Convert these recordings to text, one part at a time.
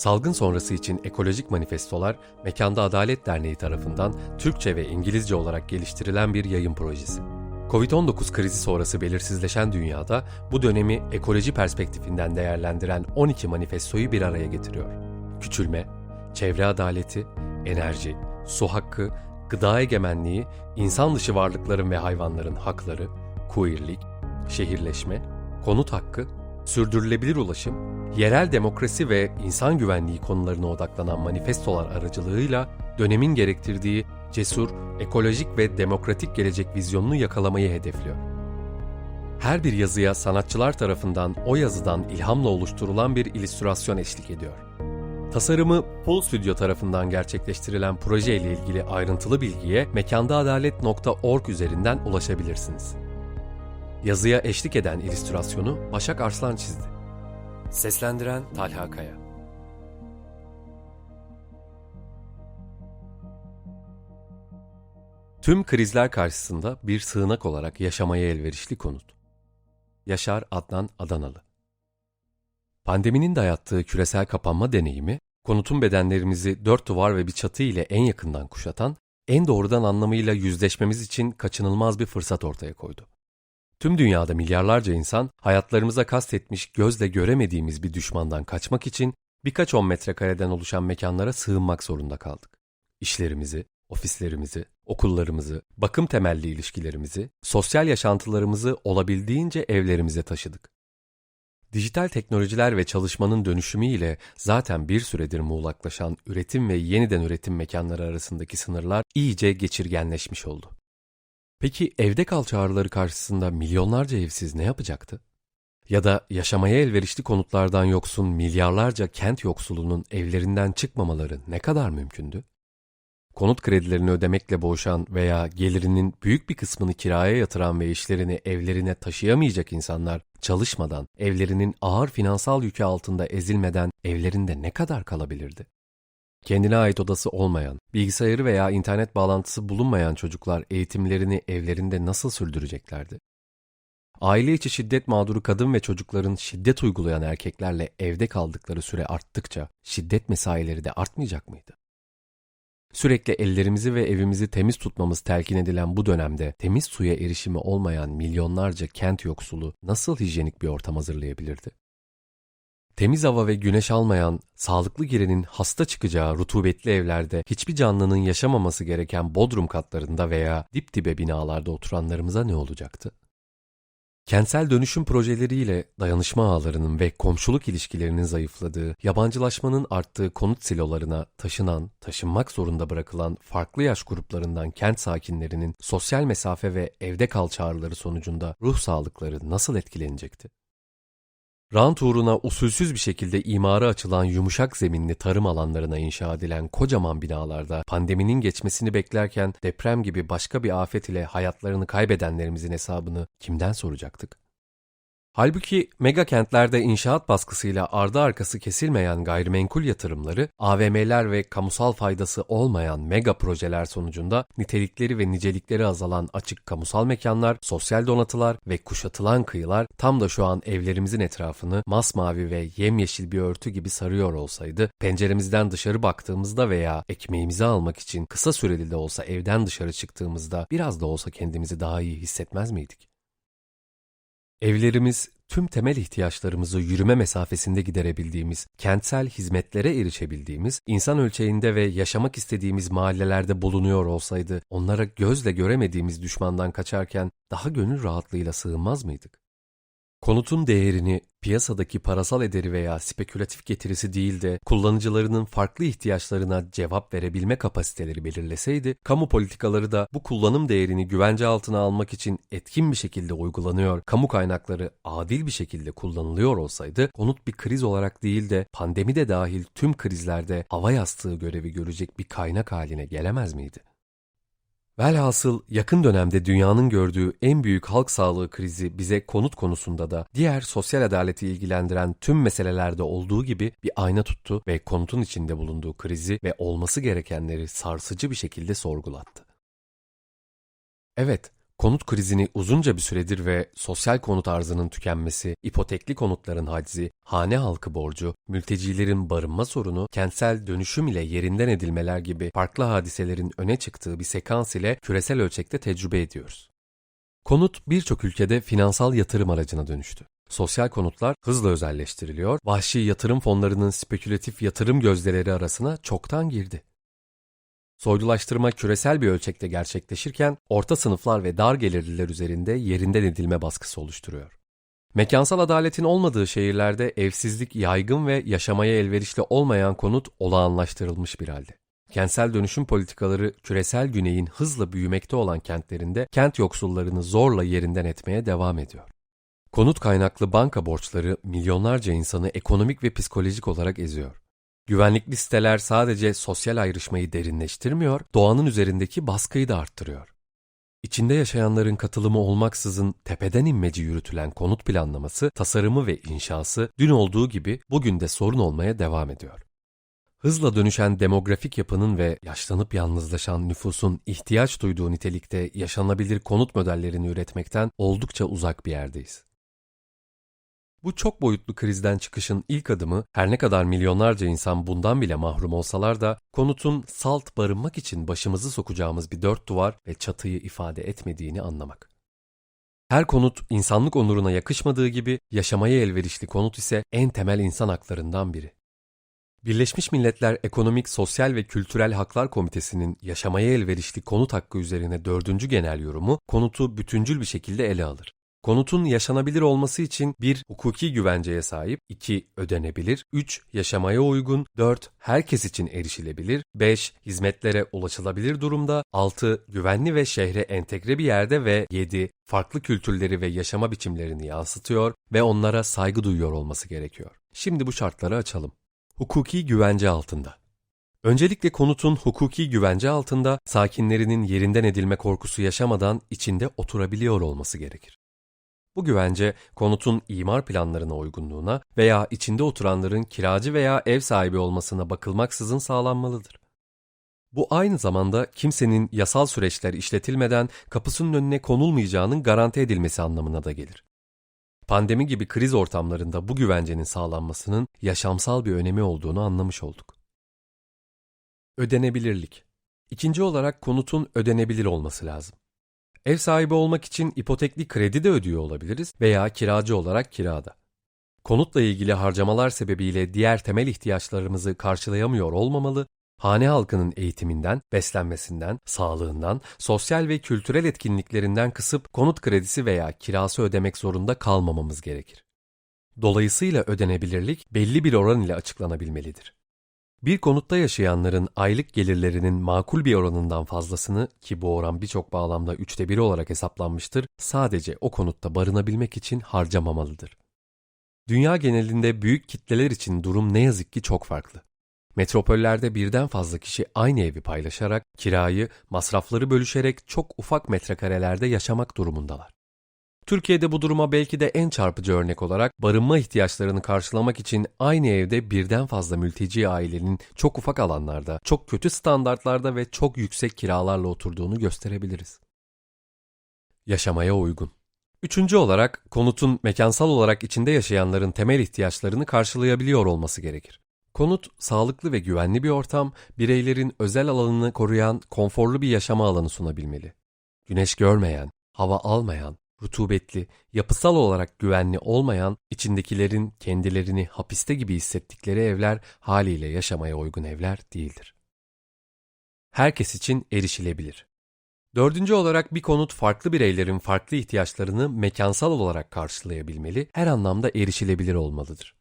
Salgın sonrası için ekolojik manifestolar Mekanda Adalet Derneği tarafından Türkçe ve İngilizce olarak geliştirilen bir yayın projesi. Covid-19 krizi sonrası belirsizleşen dünyada bu dönemi ekoloji perspektifinden değerlendiren 12 manifestoyu bir araya getiriyor. Küçülme, çevre adaleti, enerji, su hakkı, gıda egemenliği, insan dışı varlıkların ve hayvanların hakları, queerlik, şehirleşme, konut hakkı, sürdürülebilir ulaşım, yerel demokrasi ve insan güvenliği konularına odaklanan manifestolar aracılığıyla dönemin gerektirdiği cesur, ekolojik ve demokratik gelecek vizyonunu yakalamayı hedefliyor. Her bir yazıya sanatçılar tarafından o yazıdan ilhamla oluşturulan bir illüstrasyon eşlik ediyor. Tasarımı Pool Studio tarafından gerçekleştirilen proje ile ilgili ayrıntılı bilgiye mekandaadalet.org üzerinden ulaşabilirsiniz. Yazıya eşlik eden illüstrasyonu Başak Arslan çizdi. Seslendiren Talha Kaya. Tüm krizler karşısında bir sığınak olarak yaşamaya elverişli konut. Yaşar Adnan Adanalı Pandeminin dayattığı küresel kapanma deneyimi, konutun bedenlerimizi dört duvar ve bir çatı ile en yakından kuşatan, en doğrudan anlamıyla yüzleşmemiz için kaçınılmaz bir fırsat ortaya koydu. Tüm dünyada milyarlarca insan hayatlarımıza kastetmiş gözle göremediğimiz bir düşmandan kaçmak için birkaç on metrekareden oluşan mekanlara sığınmak zorunda kaldık. İşlerimizi, ofislerimizi, okullarımızı, bakım temelli ilişkilerimizi, sosyal yaşantılarımızı olabildiğince evlerimize taşıdık. Dijital teknolojiler ve çalışmanın dönüşümüyle zaten bir süredir muğlaklaşan üretim ve yeniden üretim mekanları arasındaki sınırlar iyice geçirgenleşmiş oldu. Peki evde kal çağrıları karşısında milyonlarca evsiz ne yapacaktı? Ya da yaşamaya elverişli konutlardan yoksun milyarlarca kent yoksulunun evlerinden çıkmamaları ne kadar mümkündü? Konut kredilerini ödemekle boğuşan veya gelirinin büyük bir kısmını kiraya yatıran ve işlerini evlerine taşıyamayacak insanlar çalışmadan, evlerinin ağır finansal yükü altında ezilmeden evlerinde ne kadar kalabilirdi? Kendine ait odası olmayan, bilgisayarı veya internet bağlantısı bulunmayan çocuklar eğitimlerini evlerinde nasıl sürdüreceklerdi? Aile içi şiddet mağduru kadın ve çocukların şiddet uygulayan erkeklerle evde kaldıkları süre arttıkça şiddet mesaileri de artmayacak mıydı? Sürekli ellerimizi ve evimizi temiz tutmamız telkin edilen bu dönemde temiz suya erişimi olmayan milyonlarca kent yoksulu nasıl hijyenik bir ortam hazırlayabilirdi? Temiz hava ve güneş almayan, sağlıklı girenin hasta çıkacağı rutubetli evlerde hiçbir canlının yaşamaması gereken bodrum katlarında veya dip dibe binalarda oturanlarımıza ne olacaktı? Kentsel dönüşüm projeleriyle dayanışma ağlarının ve komşuluk ilişkilerinin zayıfladığı, yabancılaşmanın arttığı konut silolarına taşınan, taşınmak zorunda bırakılan farklı yaş gruplarından kent sakinlerinin sosyal mesafe ve evde kal çağrıları sonucunda ruh sağlıkları nasıl etkilenecekti? Rant uğruna usulsüz bir şekilde imara açılan yumuşak zeminli tarım alanlarına inşa edilen kocaman binalarda pandeminin geçmesini beklerken deprem gibi başka bir afet ile hayatlarını kaybedenlerimizin hesabını kimden soracaktık? Halbuki mega kentlerde inşaat baskısıyla ardı arkası kesilmeyen gayrimenkul yatırımları, AVM'ler ve kamusal faydası olmayan mega projeler sonucunda nitelikleri ve nicelikleri azalan açık kamusal mekanlar, sosyal donatılar ve kuşatılan kıyılar tam da şu an evlerimizin etrafını masmavi ve yemyeşil bir örtü gibi sarıyor olsaydı, penceremizden dışarı baktığımızda veya ekmeğimizi almak için kısa süreli de olsa evden dışarı çıktığımızda biraz da olsa kendimizi daha iyi hissetmez miydik? Evlerimiz tüm temel ihtiyaçlarımızı yürüme mesafesinde giderebildiğimiz, kentsel hizmetlere erişebildiğimiz, insan ölçeğinde ve yaşamak istediğimiz mahallelerde bulunuyor olsaydı onlara gözle göremediğimiz düşmandan kaçarken daha gönül rahatlığıyla sığınmaz mıydık? Konutun değerini piyasadaki parasal ederi veya spekülatif getirisi değil de kullanıcılarının farklı ihtiyaçlarına cevap verebilme kapasiteleri belirleseydi, kamu politikaları da bu kullanım değerini güvence altına almak için etkin bir şekilde uygulanıyor, kamu kaynakları adil bir şekilde kullanılıyor olsaydı, konut bir kriz olarak değil de pandemi de dahil tüm krizlerde hava yastığı görevi görecek bir kaynak haline gelemez miydi? Velhasıl yakın dönemde dünyanın gördüğü en büyük halk sağlığı krizi bize konut konusunda da diğer sosyal adaleti ilgilendiren tüm meselelerde olduğu gibi bir ayna tuttu ve konutun içinde bulunduğu krizi ve olması gerekenleri sarsıcı bir şekilde sorgulattı. Evet, Konut krizini uzunca bir süredir ve sosyal konut arzının tükenmesi, ipotekli konutların haczi, hane halkı borcu, mültecilerin barınma sorunu, kentsel dönüşüm ile yerinden edilmeler gibi farklı hadiselerin öne çıktığı bir sekans ile küresel ölçekte tecrübe ediyoruz. Konut birçok ülkede finansal yatırım aracına dönüştü. Sosyal konutlar hızla özelleştiriliyor, vahşi yatırım fonlarının spekülatif yatırım gözdeleri arasına çoktan girdi. Soylulaştırma küresel bir ölçekte gerçekleşirken orta sınıflar ve dar gelirliler üzerinde yerinden edilme baskısı oluşturuyor. Mekansal adaletin olmadığı şehirlerde evsizlik yaygın ve yaşamaya elverişli olmayan konut olağanlaştırılmış bir halde. Kentsel dönüşüm politikaları küresel güneyin hızla büyümekte olan kentlerinde kent yoksullarını zorla yerinden etmeye devam ediyor. Konut kaynaklı banka borçları milyonlarca insanı ekonomik ve psikolojik olarak eziyor. Güvenlikli siteler sadece sosyal ayrışmayı derinleştirmiyor, doğanın üzerindeki baskıyı da arttırıyor. İçinde yaşayanların katılımı olmaksızın tepeden inmeci yürütülen konut planlaması, tasarımı ve inşası dün olduğu gibi bugün de sorun olmaya devam ediyor. Hızla dönüşen demografik yapının ve yaşlanıp yalnızlaşan nüfusun ihtiyaç duyduğu nitelikte yaşanabilir konut modellerini üretmekten oldukça uzak bir yerdeyiz. Bu çok boyutlu krizden çıkışın ilk adımı her ne kadar milyonlarca insan bundan bile mahrum olsalar da konutun salt barınmak için başımızı sokacağımız bir dört duvar ve çatıyı ifade etmediğini anlamak. Her konut insanlık onuruna yakışmadığı gibi yaşamaya elverişli konut ise en temel insan haklarından biri. Birleşmiş Milletler Ekonomik, Sosyal ve Kültürel Haklar Komitesi'nin yaşamaya elverişli konut hakkı üzerine dördüncü genel yorumu konutu bütüncül bir şekilde ele alır. Konutun yaşanabilir olması için 1. Hukuki güvenceye sahip, 2. Ödenebilir, 3. Yaşamaya uygun, 4. Herkes için erişilebilir, 5. Hizmetlere ulaşılabilir durumda, 6. Güvenli ve şehre entegre bir yerde ve 7. Farklı kültürleri ve yaşama biçimlerini yansıtıyor ve onlara saygı duyuyor olması gerekiyor. Şimdi bu şartları açalım. Hukuki güvence altında. Öncelikle konutun hukuki güvence altında sakinlerinin yerinden edilme korkusu yaşamadan içinde oturabiliyor olması gerekir. Bu güvence konutun imar planlarına uygunluğuna veya içinde oturanların kiracı veya ev sahibi olmasına bakılmaksızın sağlanmalıdır. Bu aynı zamanda kimsenin yasal süreçler işletilmeden kapısının önüne konulmayacağının garanti edilmesi anlamına da gelir. Pandemi gibi kriz ortamlarında bu güvencenin sağlanmasının yaşamsal bir önemi olduğunu anlamış olduk. Ödenebilirlik. İkinci olarak konutun ödenebilir olması lazım. Ev sahibi olmak için ipotekli kredi de ödüyor olabiliriz veya kiracı olarak kirada. Konutla ilgili harcamalar sebebiyle diğer temel ihtiyaçlarımızı karşılayamıyor olmamalı, hane halkının eğitiminden, beslenmesinden, sağlığından, sosyal ve kültürel etkinliklerinden kısıp konut kredisi veya kirası ödemek zorunda kalmamamız gerekir. Dolayısıyla ödenebilirlik belli bir oran ile açıklanabilmelidir. Bir konutta yaşayanların aylık gelirlerinin makul bir oranından fazlasını ki bu oran birçok bağlamda üçte biri olarak hesaplanmıştır, sadece o konutta barınabilmek için harcamamalıdır. Dünya genelinde büyük kitleler için durum ne yazık ki çok farklı. Metropollerde birden fazla kişi aynı evi paylaşarak, kirayı, masrafları bölüşerek çok ufak metrekarelerde yaşamak durumundalar. Türkiye'de bu duruma belki de en çarpıcı örnek olarak barınma ihtiyaçlarını karşılamak için aynı evde birden fazla mülteci ailenin çok ufak alanlarda, çok kötü standartlarda ve çok yüksek kiralarla oturduğunu gösterebiliriz. Yaşamaya uygun. Üçüncü olarak konutun mekansal olarak içinde yaşayanların temel ihtiyaçlarını karşılayabiliyor olması gerekir. Konut, sağlıklı ve güvenli bir ortam, bireylerin özel alanını koruyan konforlu bir yaşama alanı sunabilmeli. Güneş görmeyen, hava almayan, rutubetli, yapısal olarak güvenli olmayan, içindekilerin kendilerini hapiste gibi hissettikleri evler haliyle yaşamaya uygun evler değildir. Herkes için erişilebilir. Dördüncü olarak bir konut farklı bireylerin farklı ihtiyaçlarını mekansal olarak karşılayabilmeli, her anlamda erişilebilir olmalıdır.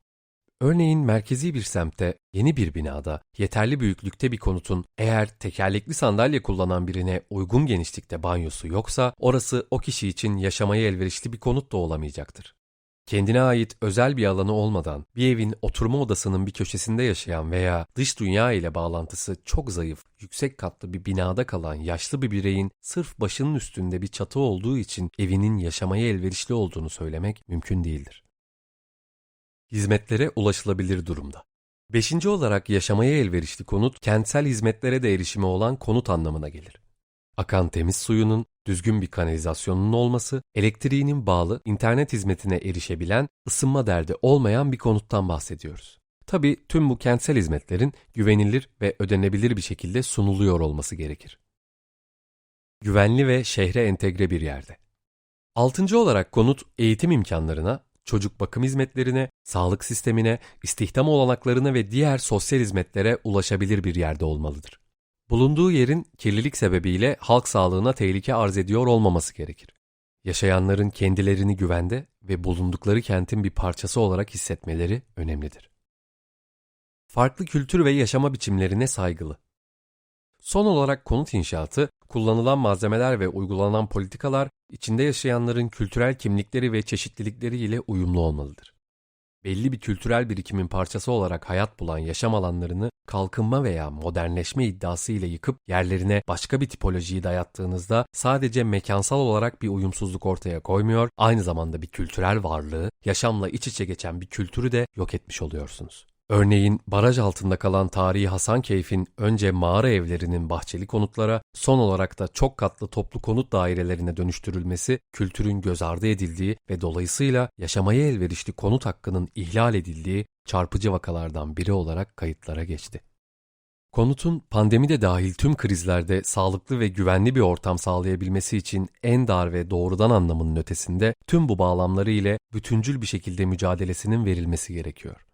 Örneğin merkezi bir semtte, yeni bir binada, yeterli büyüklükte bir konutun eğer tekerlekli sandalye kullanan birine uygun genişlikte banyosu yoksa orası o kişi için yaşamaya elverişli bir konut da olamayacaktır. Kendine ait özel bir alanı olmadan bir evin oturma odasının bir köşesinde yaşayan veya dış dünya ile bağlantısı çok zayıf, yüksek katlı bir binada kalan yaşlı bir bireyin sırf başının üstünde bir çatı olduğu için evinin yaşamaya elverişli olduğunu söylemek mümkün değildir hizmetlere ulaşılabilir durumda. Beşinci olarak yaşamaya elverişli konut, kentsel hizmetlere de erişimi olan konut anlamına gelir. Akan temiz suyunun, düzgün bir kanalizasyonun olması, elektriğinin bağlı, internet hizmetine erişebilen, ısınma derdi olmayan bir konuttan bahsediyoruz. Tabii tüm bu kentsel hizmetlerin güvenilir ve ödenebilir bir şekilde sunuluyor olması gerekir. Güvenli ve şehre entegre bir yerde. Altıncı olarak konut eğitim imkanlarına, çocuk bakım hizmetlerine, sağlık sistemine, istihdam olanaklarına ve diğer sosyal hizmetlere ulaşabilir bir yerde olmalıdır. Bulunduğu yerin kirlilik sebebiyle halk sağlığına tehlike arz ediyor olmaması gerekir. Yaşayanların kendilerini güvende ve bulundukları kentin bir parçası olarak hissetmeleri önemlidir. Farklı kültür ve yaşama biçimlerine saygılı. Son olarak konut inşaatı, kullanılan malzemeler ve uygulanan politikalar içinde yaşayanların kültürel kimlikleri ve çeşitlilikleri ile uyumlu olmalıdır. Belli bir kültürel birikimin parçası olarak hayat bulan yaşam alanlarını kalkınma veya modernleşme iddiası ile yıkıp yerlerine başka bir tipolojiyi dayattığınızda sadece mekansal olarak bir uyumsuzluk ortaya koymuyor, aynı zamanda bir kültürel varlığı, yaşamla iç içe geçen bir kültürü de yok etmiş oluyorsunuz. Örneğin baraj altında kalan tarihi Hasankeyf'in önce mağara evlerinin bahçeli konutlara, son olarak da çok katlı toplu konut dairelerine dönüştürülmesi kültürün göz ardı edildiği ve dolayısıyla yaşamaya elverişli konut hakkının ihlal edildiği çarpıcı vakalardan biri olarak kayıtlara geçti. Konutun pandemi de dahil tüm krizlerde sağlıklı ve güvenli bir ortam sağlayabilmesi için en dar ve doğrudan anlamının ötesinde tüm bu bağlamları ile bütüncül bir şekilde mücadelesinin verilmesi gerekiyor.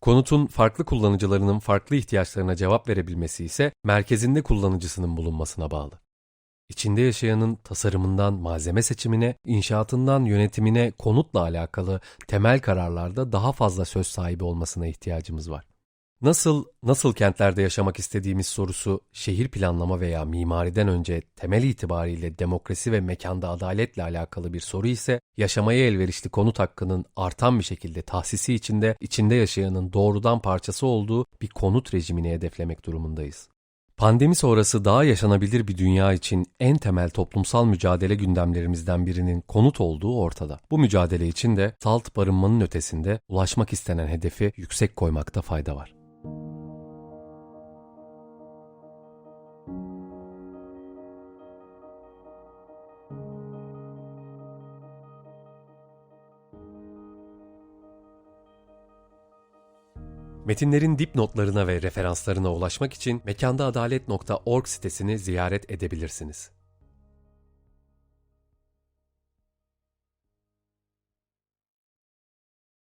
Konutun farklı kullanıcılarının farklı ihtiyaçlarına cevap verebilmesi ise merkezinde kullanıcısının bulunmasına bağlı. İçinde yaşayanın tasarımından malzeme seçimine, inşaatından yönetimine konutla alakalı temel kararlarda daha fazla söz sahibi olmasına ihtiyacımız var. Nasıl, nasıl kentlerde yaşamak istediğimiz sorusu şehir planlama veya mimariden önce temel itibariyle demokrasi ve mekanda adaletle alakalı bir soru ise yaşamaya elverişli konut hakkının artan bir şekilde tahsisi içinde içinde yaşayanın doğrudan parçası olduğu bir konut rejimini hedeflemek durumundayız. Pandemi sonrası daha yaşanabilir bir dünya için en temel toplumsal mücadele gündemlerimizden birinin konut olduğu ortada. Bu mücadele için de salt barınmanın ötesinde ulaşmak istenen hedefi yüksek koymakta fayda var. Metinlerin dipnotlarına ve referanslarına ulaşmak için mekandaadalet.org sitesini ziyaret edebilirsiniz.